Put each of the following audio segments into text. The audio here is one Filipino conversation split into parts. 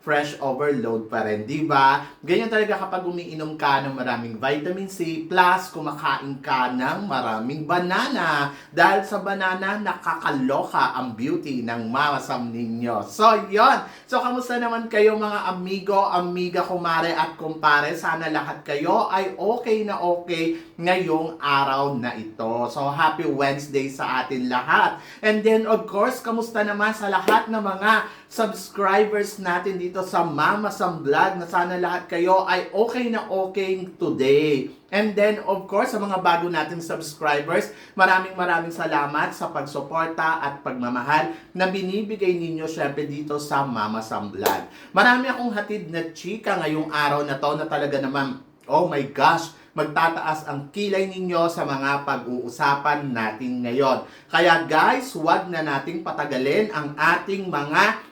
Fresh overload pa rin, di ba? Ganyan talaga kapag umiinom ka ng maraming vitamin C plus kumakain ka ng maraming banana. Dahil sa banana, nakakaloka ang beauty ng mamasam ninyo. So, yon. So, kamusta naman kayo mga amigo, amiga, kumare at kumpare? Sana lahat kayo ay okay na okay ngayong araw na ito. So, happy Wednesday sa atin lahat. And then, of course, kamusta naman sa lahat ng mga subscribers natin dito sa Mama Sam Vlog na sana lahat kayo ay okay na okay today. And then, of course, sa mga bago nating subscribers, maraming maraming salamat sa pagsuporta at pagmamahal na binibigay ninyo syempre dito sa Mama Sam Vlog. Marami akong hatid na chika ngayong araw na to na talaga naman, oh my gosh, magtataas ang kilay ninyo sa mga pag-uusapan natin ngayon. Kaya guys, huwag na nating patagalin ang ating mga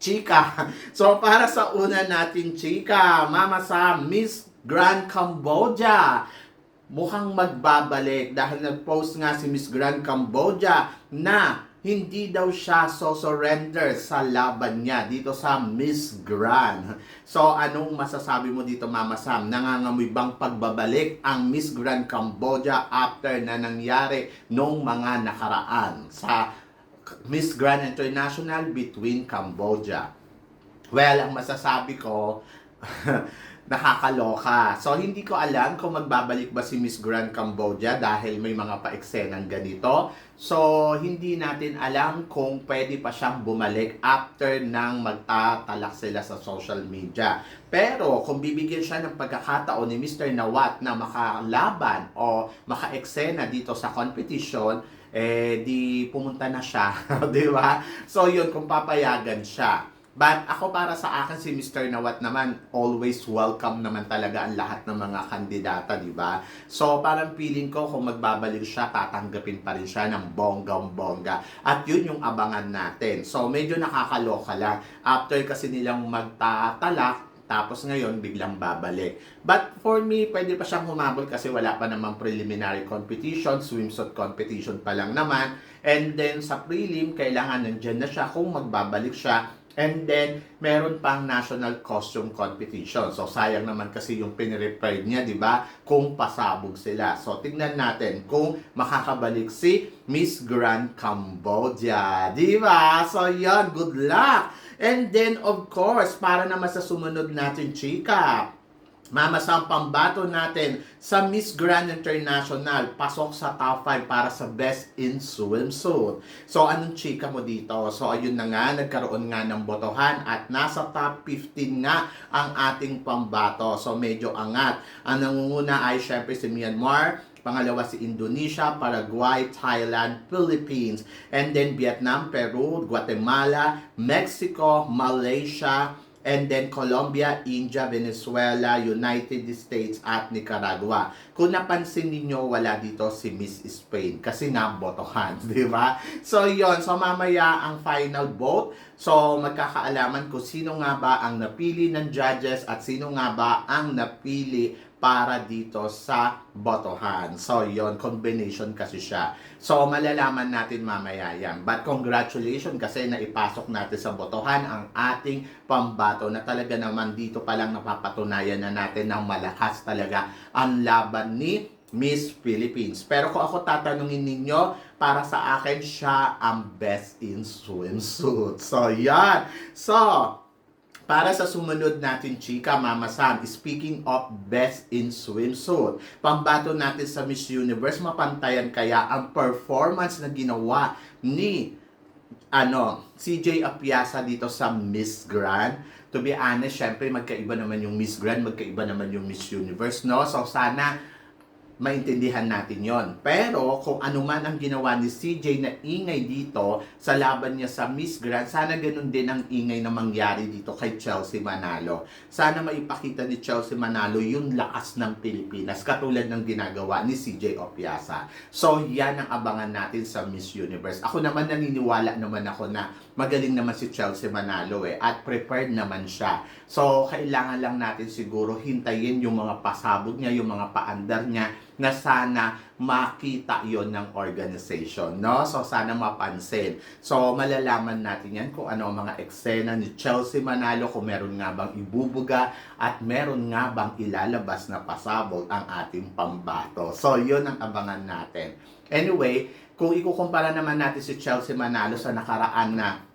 chika. So para sa una natin chika, Mama sa Miss Grand Cambodia. Mukhang magbabalik dahil nag-post nga si Miss Grand Cambodia na hindi daw siya so surrender sa laban niya dito sa Miss Grand. So anong masasabi mo dito Mama Sam? Nangangamoy bang pagbabalik ang Miss Grand Cambodia after na nangyari nung mga nakaraan sa Miss Grand International between Cambodia. Well, ang masasabi ko, nakakaloka. So, hindi ko alam kung magbabalik ba si Miss Grand Cambodia dahil may mga paeksenang ganito. So, hindi natin alam kung pwede pa siyang bumalik after nang magtatalak sila sa social media. Pero, kung bibigyan siya ng pagkakataon ni Mr. Nawat na makalaban o makaeksena dito sa competition, eh di pumunta na siya, 'di ba? So yun kung papayagan siya. But ako para sa akin si Mr. Nawat naman always welcome naman talaga ang lahat ng mga kandidata, 'di ba? So parang feeling ko kung magbabalik siya, tatanggapin pa rin siya ng bonggang-bongga. At yun yung abangan natin. So medyo nakakaloka lang. After kasi nilang magtatalak, tapos ngayon, biglang babalik. But for me, pwede pa siyang humabol kasi wala pa namang preliminary competition, swimsuit competition pa lang naman. And then sa prelim, kailangan nandyan na siya kung magbabalik siya. And then, meron pang national costume competition. So, sayang naman kasi yung pinirepare niya, di ba? Kung pasabog sila. So, tignan natin kung makakabalik si Miss Grand Cambodia. Di ba? So, yan. Good luck! And then, of course, para naman sa sumunod natin, chika, Mamasang pambato natin sa Miss Grand International, pasok sa top 5 para sa Best in Swimsuit. So, anong chika mo dito? So, ayun na nga, nagkaroon nga ng botohan at nasa top 15 nga ang ating pambato. So, medyo angat. Ang nangunguna ay syempre si Myanmar, Pangalawa si Indonesia, Paraguay, Thailand, Philippines, and then Vietnam, Peru, Guatemala, Mexico, Malaysia, and then Colombia, India, Venezuela, United States at Nicaragua. Kung napansin ninyo, wala dito si Miss Spain kasi nga botohan, di ba? So yon so mamaya ang final vote. So magkakaalaman kung sino nga ba ang napili ng judges at sino nga ba ang napili para dito sa botohan. So, yon combination kasi siya. So, malalaman natin mamaya yan. But congratulations kasi naipasok natin sa botohan ang ating pambato na talaga naman dito pa lang napapatunayan na natin ng malakas talaga ang laban ni Miss Philippines. Pero kung ako tatanungin ninyo, para sa akin, siya ang best in swimsuit. So, yan. So, para sa sumunod natin, chika, Mama Sam, speaking of best in swimsuit, pambato natin sa Miss Universe, mapantayan kaya ang performance na ginawa ni ano, CJ Apiasa dito sa Miss Grand. To be honest, syempre magkaiba naman yung Miss Grand, magkaiba naman yung Miss Universe, no? So sana maintindihan natin yon. Pero kung ano man ang ginawa ni CJ na ingay dito sa laban niya sa Miss Grand, sana ganun din ang ingay na mangyari dito kay Chelsea Manalo. Sana maipakita ni Chelsea Manalo yung lakas ng Pilipinas katulad ng ginagawa ni CJ Opiasa. So yan ang abangan natin sa Miss Universe. Ako naman naniniwala naman ako na magaling naman si Chelsea Manalo eh at prepared naman siya. So kailangan lang natin siguro hintayin yung mga pasabog niya, yung mga paandar niya na sana makita yon ng organization, no? So, sana mapansin. So, malalaman natin yan kung ano ang mga eksena ni Chelsea Manalo, kung meron nga bang ibubuga at meron nga bang ilalabas na pasabog ang ating pambato. So, yun ang abangan natin. Anyway, kung ikukumpara naman natin si Chelsea Manalo sa nakaraan na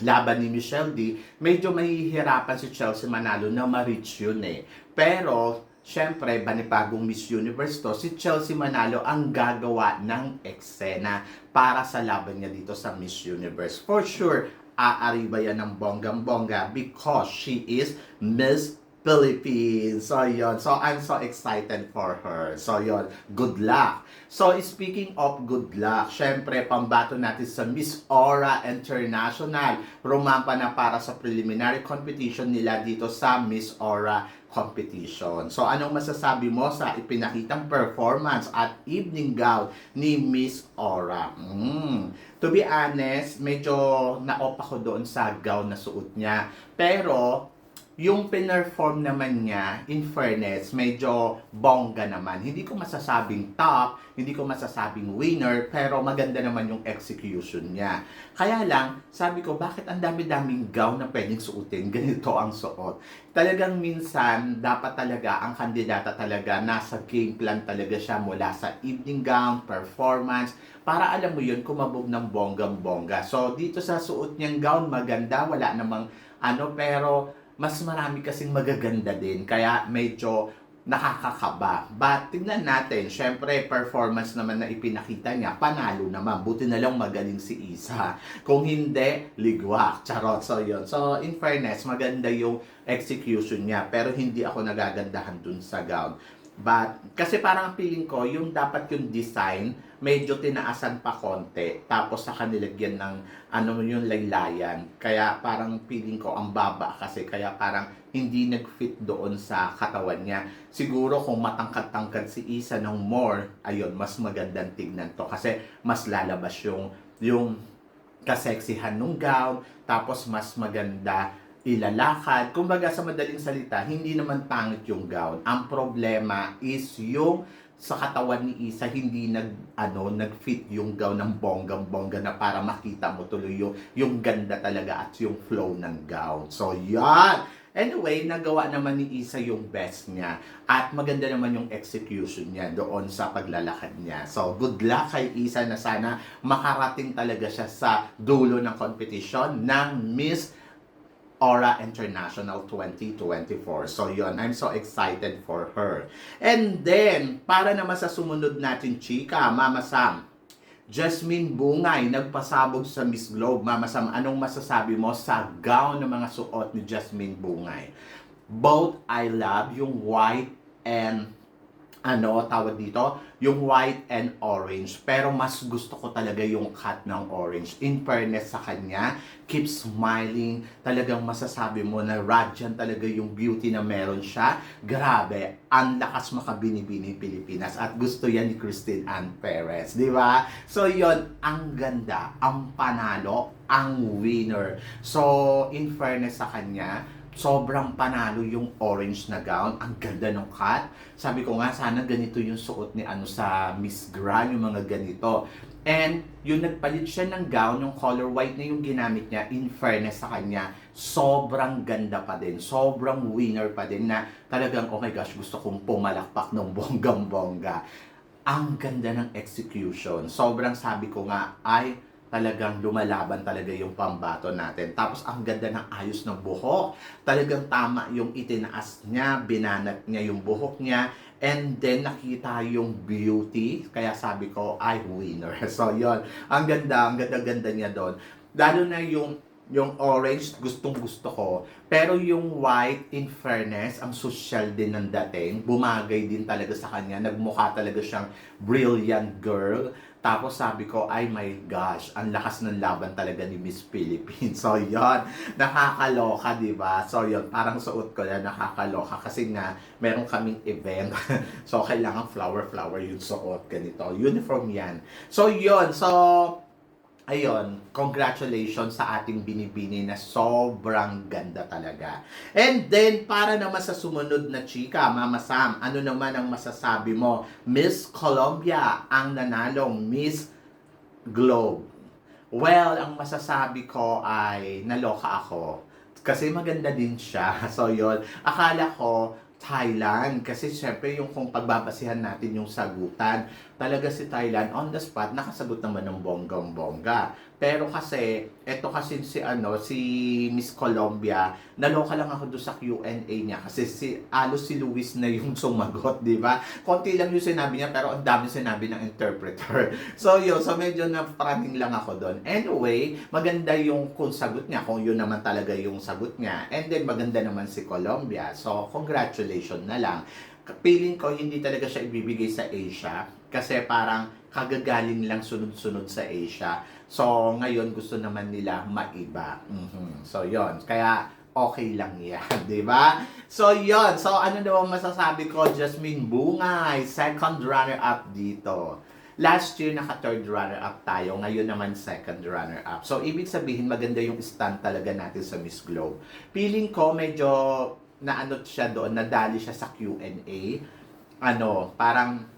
laban ni Michelle D, medyo mahihirapan si Chelsea Manalo na ma-reach yun eh. Pero, syempre, banipagong Miss Universe to, si Chelsea Manalo ang gagawa ng eksena para sa laban niya dito sa Miss Universe. For sure, aariba yan ng bonggang-bongga because she is Miss Philippines. So, yon. So, I'm so excited for her. So, yon. Good luck. So, speaking of good luck, syempre, pambato natin sa Miss Aura International. Rumampa na para sa preliminary competition nila dito sa Miss Aura competition. So, anong masasabi mo sa ipinakitang performance at evening gown ni Miss Aura? Mm. To be honest, medyo na-off ako doon sa gown na suot niya. Pero, yung pinerform naman niya, in fairness, medyo bongga naman. Hindi ko masasabing top, hindi ko masasabing winner, pero maganda naman yung execution niya. Kaya lang, sabi ko, bakit ang dami-daming gown na pwedeng suotin? Ganito ang suot. Talagang minsan, dapat talaga, ang kandidata talaga, nasa game plan talaga siya mula sa evening gown, performance, para alam mo yun, kumabog ng bonggang-bongga. So, dito sa suot niyang gown, maganda, wala namang ano, pero mas marami kasing magaganda din. Kaya medyo nakakakaba. But tingnan natin, syempre performance naman na ipinakita niya, panalo naman. Buti na lang magaling si Isa. Kung hindi, ligwak. Charot. So yun. So in fairness, maganda yung execution niya. Pero hindi ako nagagandahan dun sa gown. But, kasi parang ang feeling ko, yung dapat yung design, medyo tinaasan pa konti. Tapos sa kanilagyan ng, ano yung laylayan. Kaya parang feeling ko, ang baba kasi. Kaya parang hindi nag-fit doon sa katawan niya. Siguro kung matangkad-tangkad si Isa ng more, ayun, mas magandang tignan to. Kasi mas lalabas yung, yung kaseksihan ng gown. Tapos mas maganda ilalakad. Kumbaga sa madaling salita, hindi naman pangit yung gown. Ang problema is yung sa katawan ni Isa hindi nag ano nag-fit yung gown ng bonggang-bongga na para makita mo tuloy yung, yung ganda talaga at yung flow ng gown. So yan. Anyway, nagawa naman ni Isa yung best niya at maganda naman yung execution niya doon sa paglalakad niya. So, good luck kay Isa na sana makarating talaga siya sa dulo ng competition ng Miss Aura International 2024. So yun, I'm so excited for her. And then, para naman sa sumunod natin chika, Mama Sam, Jasmine Bungay, nagpasabog sa Miss Globe. Mama Sam, anong masasabi mo sa gown ng mga suot ni Jasmine Bungay? Both I love yung white and ano, tawag dito, yung white and orange. Pero mas gusto ko talaga yung cut ng orange. In fairness sa kanya, keep smiling. Talagang masasabi mo na radiant talaga yung beauty na meron siya. Grabe, ang lakas makabinibini Pilipinas. At gusto yan ni Christine Ann Perez. Di ba? So, yon ang ganda, ang panalo, ang winner. So, in fairness sa kanya, sobrang panalo yung orange na gown. Ang ganda ng cut. Sabi ko nga, sana ganito yung suot ni ano sa Miss Grand, yung mga ganito. And yung nagpalit siya ng gown, yung color white na yung ginamit niya, in fairness sa kanya, sobrang ganda pa din. Sobrang winner pa din na talagang, oh my gosh, gusto kong pumalakpak ng bonggang-bongga. Ang ganda ng execution. Sobrang sabi ko nga, ay talagang lumalaban talaga yung pambato natin. Tapos ang ganda ng ayos ng buhok. Talagang tama yung itinaas niya, binanat niya yung buhok niya, and then nakita yung beauty. Kaya sabi ko, ay winner. So yon ang ganda, ang ganda-ganda niya doon. Lalo na yung yung orange, gustong gusto ko. Pero yung white, in fairness, ang social din ng dating. Bumagay din talaga sa kanya. Nagmukha talaga siyang brilliant girl. Tapos sabi ko, ay my gosh, ang lakas ng laban talaga ni Miss Philippines. So, yon nakakaloka, di ba? So, yon parang suot ko na nakakaloka kasi nga, meron kaming event. so, kailangan flower-flower yung suot, ganito. Uniform yan. So, yon So, ayun, congratulations sa ating binibini na sobrang ganda talaga. And then, para naman sa sumunod na chika, Mama Sam, ano naman ang masasabi mo? Miss Colombia ang nanalong Miss Globe. Well, ang masasabi ko ay naloka ako. Kasi maganda din siya. So, yon Akala ko, Thailand. Kasi syempre yung kung pagbabasihan natin yung sagutan, talaga si Thailand on the spot, nakasagot naman ng bonggang-bongga. Pero kasi, eto kasi si ano, si Miss Colombia, naloka lang ako doon sa Q&A niya kasi si alos si Luis na yung sumagot, di ba? Konti lang yung sinabi niya pero ang dami sinabi ng interpreter. So yun, so medyo napraning lang ako doon. Anyway, maganda yung kung sagot niya, kung yun naman talaga yung sagot niya. And then maganda naman si Colombia. So congratulations na lang. Feeling ko hindi talaga siya ibibigay sa Asia kasi parang kagagaling lang sunod-sunod sa Asia. So, ngayon gusto naman nila maiba. Mhm. So, yon Kaya, okay lang yan, di ba? So, yon So, ano naman masasabi ko? Jasmine Bungay, second runner-up dito. Last year, naka-third runner-up tayo. Ngayon naman, second runner-up. So, ibig sabihin, maganda yung stand talaga natin sa Miss Globe. Feeling ko, medyo naano siya doon, nadali siya sa Q&A. Ano, parang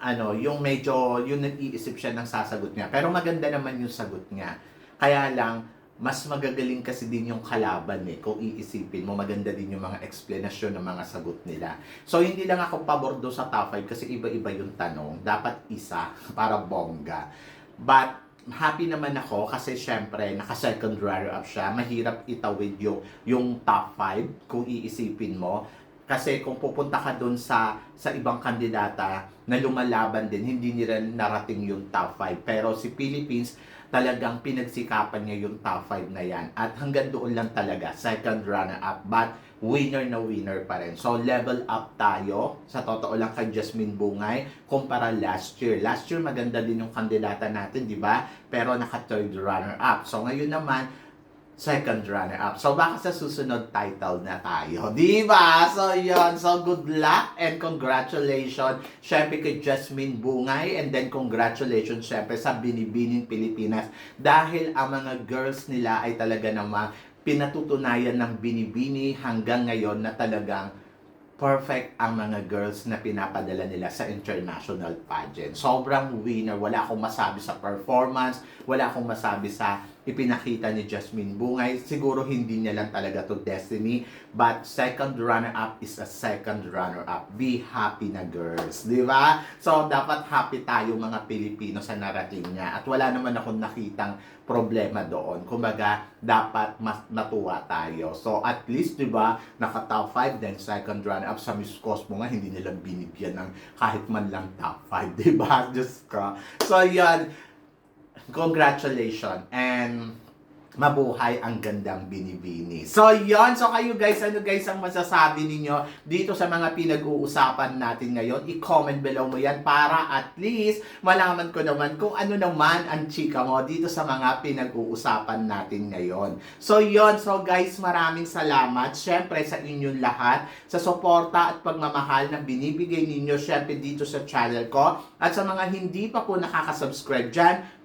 ano, yung medyo, yung nag-iisip siya ng sasagot niya. Pero maganda naman yung sagot niya. Kaya lang, mas magagaling kasi din yung kalaban eh. Kung iisipin mo, maganda din yung mga explanation ng mga sagot nila. So, hindi lang ako pabor do sa top 5 kasi iba-iba yung tanong. Dapat isa para bongga. But, happy naman ako kasi syempre, naka-second runner-up siya. Mahirap itawid yung, yung top 5 kung iisipin mo. Kasi kung pupunta ka doon sa sa ibang kandidata na lumalaban din, hindi nila narating yung top 5. Pero si Philippines, talagang pinagsikapan niya yung top 5 na yan. At hanggang doon lang talaga, second runner-up. But winner na winner pa rin. So level up tayo. Sa totoo lang kay Jasmine Bungay, kumpara last year. Last year maganda din yung kandidata natin, di ba? Pero naka third runner-up. So ngayon naman, second runner-up. So, baka sa susunod title na tayo. Di ba? So, yon So, good luck and congratulations syempre kay Jasmine Bungay and then congratulations syempre sa Binibining Pilipinas dahil ang mga girls nila ay talaga namang pinatutunayan ng Binibini hanggang ngayon na talagang perfect ang mga girls na pinapadala nila sa international pageant. Sobrang winner. Wala akong masabi sa performance. Wala akong masabi sa ipinakita ni Jasmine Bungay. Siguro hindi niya lang talaga to destiny. But second runner-up is a second runner-up. Be happy na girls. Di ba? So, dapat happy tayo mga Pilipino sa narating niya. At wala naman akong nakitang problema doon. Kumbaga, dapat mas natuwa tayo. So, at least, di ba, naka top 5, then second runner-up sa Miss Cosmo nga, hindi nila binibigyan ng kahit man lang top 5. Di ba? Just ka. So, yan congratulations and mabuhay ang gandang binibini. So, yon So, kayo guys, ano guys ang masasabi ninyo dito sa mga pinag-uusapan natin ngayon? I-comment below mo yan para at least malaman ko naman kung ano naman ang chika mo dito sa mga pinag-uusapan natin ngayon. So, yon So, guys, maraming salamat. Syempre, sa inyong lahat sa suporta at pagmamahal na binibigay ninyo syempre dito sa channel ko. At sa mga hindi pa po nakaka-subscribe dyan,